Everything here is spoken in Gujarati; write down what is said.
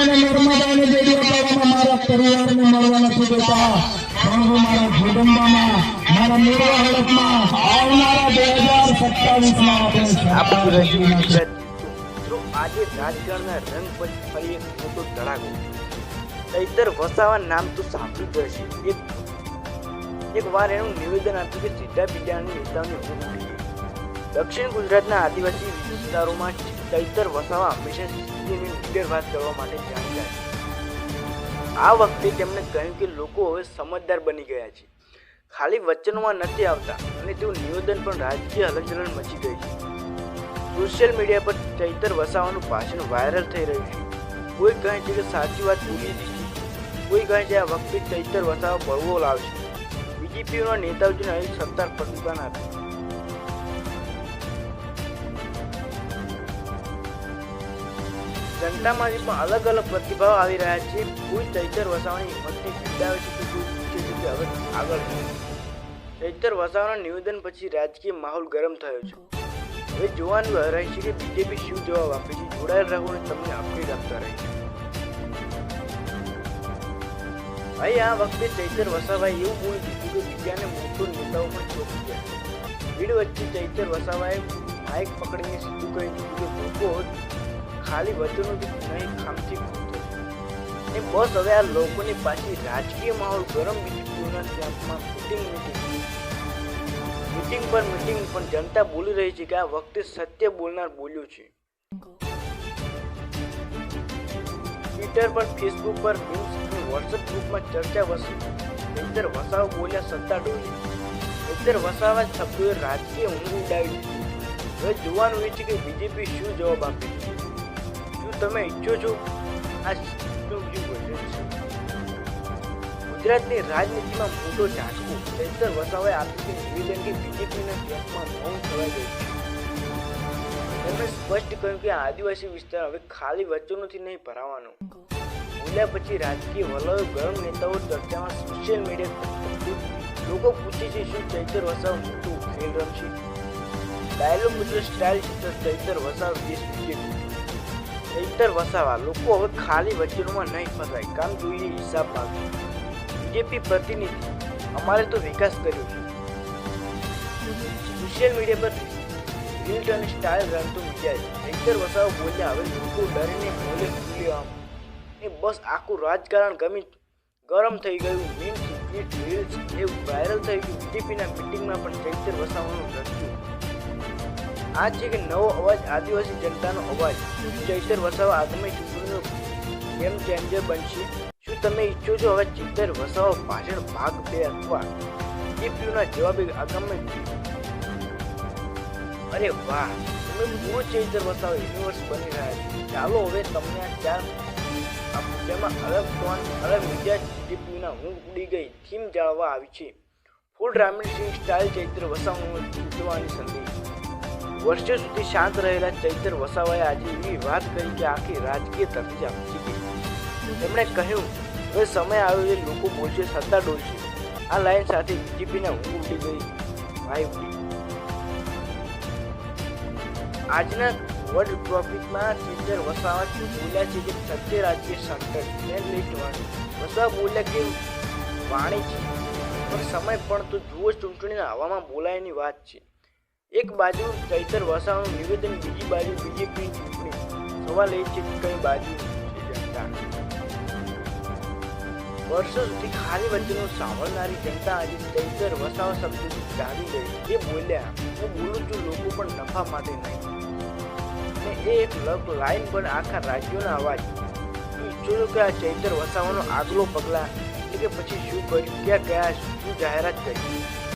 ચાલે છે સાથીઓ હવે મને અપાવવામાં મારા પરિવારને મળવા નથી દેતા પણ હું મારા જગદંબામાં મારા મેળવા હડપમાં આવનારા બે હજાર સત્તાવીસમાં આપણે. મિત્રો આજે રાજકારણના રંગ પર ફરી એક મોટો ધડાકો ચૈતર વસાવા નામ તો સાંભળ્યું જ એક એક વાર એનું નિવેદન આપ્યું કે સીધા બીજાની નેતાઓની દક્ષિણ ગુજરાતના આદિવાસી વિસ્તારોમાં ચૈતર વસાવા નીડર વાત કરવા માટે જાણીતા આ વખતે તેમણે કહ્યું કે લોકો હવે સમજદાર બની ગયા છે. ખાલી વચનોમાં નથી આવતા અને તેવું નિવેદન પણ રાજકીય હલનચલન મચી ગઈ છે. સોશિયલ મીડિયા પર ચૈતર વસાવાનું ભાષણ વાયરલ થઈ રહ્યું છે. કોઈ કહે છે કે સાચી વાત ભૂલી છે કોઈ કહે છે આ વખતે ચૈતર વસાવા બળવો લાવશે. બીજેપીના નેતાઓને અહીં સત્તા પ્રતિભાન આપી જનતામાંથી પણ અલગ અલગ પ્રતિભાવ આવી રહ્યા છે. કોઈ ચૈતર વસાવાની હિંમતને બિરદાવે છે. તો છે? હવે આગળ? ચૈતર વસાવાના નિવેદન પછી રાજકીય માહોલ ગરમ થયો છે. હવે જોવાનું રહેશે કે બીજેપી શું જવાબ આપે છે. જોડાયેલ રહો તમને અપડેટ આપતા છે. ભાઈ, આ વખતે ચૈતર, વસાવાએ એવું બોલી દીધું કે બીજાને મોટો નેતાઓ પણ ચોકી ગયા ભીડ વચ્ચે ચૈતર, વસાવાએ માઇક પકડીને સીધું કહી દીધું કે લોકો ખાલી વચનો નહીં છે ને બસ હવે આ લોકોની પાછી રાજકીય માહોલ ગરમ બીજેપીઓના કેમ્પમાં મીટિંગ મીટિંગ પર મીટિંગ પણ જનતા બોલી રહી છે કે આ વખતે સત્ય બોલનાર બોલ્યું છે. ટ્વિટર પર ફેસબુક પર ન્યૂઝ અને વોટ્સએપ ગ્રુપમાં ચર્ચા વસી. નહીતર વસાવ બોલ્યા સત્તા ડોલી નહીતર વસાવા શબ્દોએ રાજકીય ઊંઘ ઉડાવી હવે જોવાનું એ છે કે બીજેપી શું જવાબ આપે છે. તમે ઈચ્છો છો, આ ગુજરાતની રાજનીતિમાં મોટો ઝાટકો સેન્સર વસાવાએ આપ્યું કે નિવેદન કે બીજેપીના કેમ્પમાં મૌન છવાઈ ગયું તેમણે સ્પષ્ટ કહ્યું કે આદિવાસી વિસ્તાર હવે ખાલી વચનોથી નહીં, ભરાવાનો. બોલ્યા પછી રાજકીય વલયો ગરમ નેતાઓ ચર્ચામાં સોશિયલ મીડિયા લોકો પૂછે છે શું ચૈતર વસાવ મોટું ખેલ રમશે? ડાયલોગ મુજબ સ્ટાઇલ ચિત્ર ચૈતર વસાવ દેશ બીજેપી ચૈતર વસાવા, લોકો હવે ખાલી વચનોમાં નહીં ફસાય. કામ જોઈએ હિસાબ માંગે બીજેપી પ્રતિનિધિ, અમારે તો વિકાસ કર્યો છે. સોશિયલ મીડિયા પર બિલ્ટ અને સ્ટાઇલ રમતું વિચાર ચૈતર વસાવા બોલ્યા, હવે લોકો ડરીને બોલે ખુલ્યો આમ. એ બસ આખું રાજકારણ ગમી ગરમ થઈ ગયું મીમ્સ ટ્વીટ રીલ્સ એ વાયરલ થઈ ગયું. બીજેપીના મિટિંગમાં પણ ચૈતર વસાવાનું રચ્યું. આ છે કે નવો અવાજ આદિવાસી જનતાનો અવાજ. જયસર વસાવા આગામી ચૂંટણીનો ગેમ ચેન્જર બનશે. શું તમે ઈચ્છો છો હવે ચિત્તર વસાવા ભાષણ ભાગ બે અથવા બીજેપીના જવાબે આગામી અરે વાહ, તમે મૂળ ચૈતર વસાવા યુનિવર્સ બની રહ્યા છો. ચાલો હવે તમને આ ચાર જેમાં અલગ ટોન અલગ બીજા જીડીપીના હું ઉડી ગઈ. થીમ જાળવા આવી છે. ફૂલ સિંહ સ્ટાઇલ ચૈત્ર વસાવાનું જીતવાની સંદેશ વર્ષો સુધી શાંત રહેલા ચૈતર વસાવાએ આજે એવી વાત કરી કે આખી રાજકીય તરફી આપી તેમણે કહ્યું, હવે સમય આવ્યો છે, લોકો બોલશે, સત્તા ડોલશે. આ લાઈન સાથે બીજેપીને ઊંઘ ઉઠી ગઈ, ભાઈ આજના વર્લ્ડ ટ્રોફિકમાં ચેતર વસાવા શું બોલ્યા છે કે સત્ય રાજ્ય સંકટ. મેન લિસ્ટ વન વસાવા બોલ્યા કે વાણી છે. પણ સમય પણ તો જુઓ, ચૂંટણીના હવામાં બોલાયની વાત છે. એક બાજુ ચૈતર વસાવાનું નિવેદન, બીજી બાજુ બીજેપી ચૂંટણી. સવાલ એ છે કે કઈ બાજુ વર્ષો સુધી ખાલી વચ્ચેનું સાંભળનારી જનતા આજે ચૈતર વસાવા શબ્દોથી જાણી ગઈ જે બોલ્યા, હું બોલું છું, લોકો પણ નફા માટે નહીં. અને એ એક લગ લાઈન પર આખા રાજ્યોના અવાજ. ઈચ્છો કે આ ચૈતર વસાવાનો આગલો પગલાં, એટલે કે પછી શું કર્યું, ક્યાં ગયા, શું જાહેરાત કરી?